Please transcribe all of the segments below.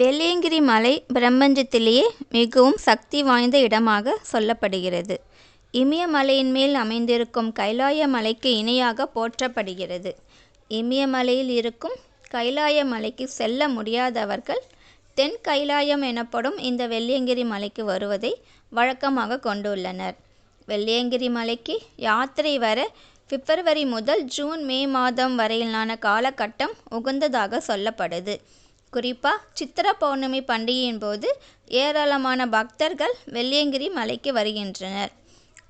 வெள்ளியங்கிரி மலை பிரபஞ்சத்திலேயே மிகவும் சக்தி வாய்ந்த இடமாக சொல்லப்படுகிறது. இமயமலையின் மேல் அமைந்திருக்கும் கைலாய மலைக்கு இணையாக போற்றப்படுகிறது. இமயமலையில் இருக்கும் கைலாய மலைக்கு செல்ல முடியாதவர்கள் தென் கைலாயம் எனப்படும் இந்த வெள்ளியங்கிரி மலைக்கு வருவதை வழக்கமாக கொண்டுள்ளனர். வெள்ளியங்கிரி மலைக்கு யாத்திரை வர பிப்ரவரி முதல் ஜூன் மே மாதம் வரையிலான காலகட்டம் உகந்ததாக சொல்லப்படுது. குறிப்பாக சித்திர பௌர்ணமி பண்டிகையின் போது ஏராளமான பக்தர்கள் வெள்ளியங்கிரி மலைக்கு வருகின்றனர்.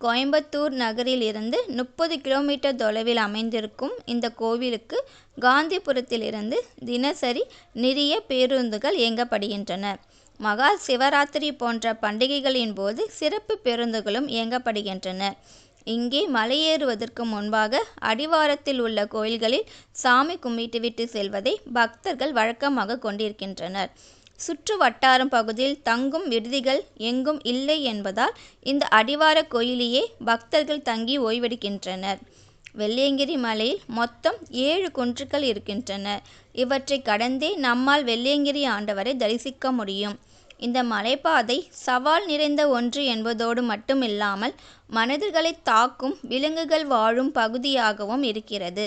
கோயம்புத்தூர் நகரில் இருந்து முப்பது கிலோமீட்டர் தொலைவில் அமைந்திருக்கும் இந்த கோவிலுக்கு காந்திபுரத்திலிருந்து தினசரி நிறைய பேருந்துகள் இயங்கப்படுகின்றன மகா சிவராத்திரி போன்ற பண்டிகைகளின் போது சிறப்பு பேருந்துகளும் இயங்கப்படுகின்றன இங்கே மலையேறுவதற்கு முன்பாக அடிவாரத்தில் உள்ள கோயில்களில் சாமி கும்பிட்டுவிட்டு செல்வதை பக்தர்கள் வழக்கமாக கொண்டிருக்கின்றனர். சுற்று வட்டாரம் பகுதியில் தங்கும் விடுதிகள் எங்கும் இல்லை என்பதால் இந்த அடிவார கோயிலையே பக்தர்கள் தங்கி ஓய்வெடுக்கின்றனர். வெள்ளியங்கிரி மலையில் மொத்தம் ஏழு குன்றுகள் இருக்கின்றன. இவற்றை கடந்தே நம்மால் வெள்ளியங்கிரி ஆண்டவரை தரிசிக்க முடியும். இந்த மலைப்பாதை சவால் நிறைந்த ஒன்று என்பதோடு மட்டுமில்லாமல் மனிதர்களை தாக்கும் விலங்குகள் வாழும் பகுதியாகவும் இருக்கிறது.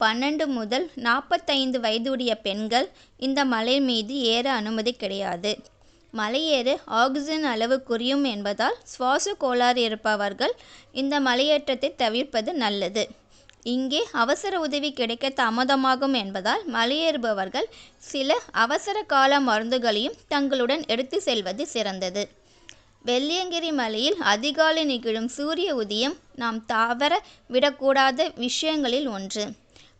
பன்னெண்டு முதல் நாற்பத்தைந்து வயதுடைய பெண்கள் இந்த மலை மீது ஏற அனுமதி கிடையாது. மலையேற ஆக்சிஜன் அளவு குறையும் என்பதால் சுவாச கோளாறு இருப்பவர்கள் இந்த மலையேற்றத்தை தவிர்ப்பது நல்லது. இங்கே அவசர உதவி கிடைக்க தாமதமாகும் என்பதால் மலையேறுபவர்கள் சில அவசர கால மருந்துகளையும் தங்களுடன் எடுத்து செல்வது சிறந்தது. வெள்ளியங்கிரி மலையில் அதிகாலை நிகழும் சூரிய உதயம் நாம் தவற விடக்கூடாத விஷயங்களில் ஒன்று.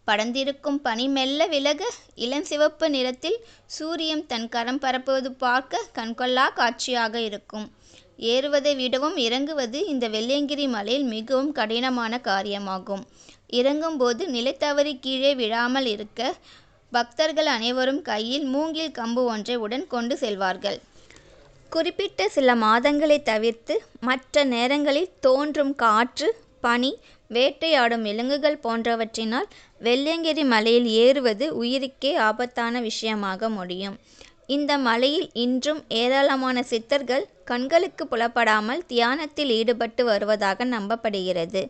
படர்ந்திருக்கும் பனி மெல்ல விலக இளஞ்சிவப்பு நிறத்தில் சூரியன் தன் கரம் பரப்புவது பார்க்க கண்கொள்ளா காட்சியாக இருக்கும். ஏறுவதை விடவும் இறங்குவது இந்த வெள்ளியங்கிரி மலையில் மிகவும் கடினமான காரியமாகும். இறங்கும் போது கீழே விழாமல் இருக்க பக்தர்கள் அனைவரும் கையில் மூங்கில் கம்பு ஒன்றை உடன் கொண்டு செல்வார்கள். குறிப்பிட்ட சில மாதங்களை தவிர்த்து மற்ற நேரங்களில் தோன்றும் காற்று பனி வேட்டையாடும் விலங்குகள் போன்றவற்றினால் வெள்ளியங்கிரி மலையில் ஏறுவது உயிருக்கே ஆபத்தான விஷயமாக முடியும். இந்த மலையில் இன்றும் ஏராளமான சித்தர்கள் கண்களுக்கு புலப்படாமல் தியானத்தில் ஈடுபட்டு வருவதாக நம்பப்படுகிறது.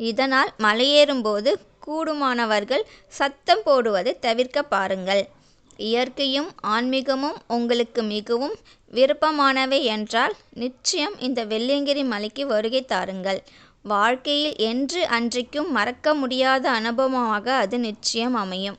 இதனால் மலையேறும்போது கூடுமானவர்கள் சத்தம் போடுவதை தவிர்க்க பாருங்கள். இயற்கையும் ஆன்மீகமும் உங்களுக்கு மிகவும் விருப்பமானவை என்றால் நிச்சயம் இந்த வெள்ளியங்கிரி மலைக்கு வருகை தாருங்கள். வாழ்க்கையில் என்று அன்றைக்கும் மறக்க முடியாத அனுபவமாக அது நிச்சயம் அமையும்.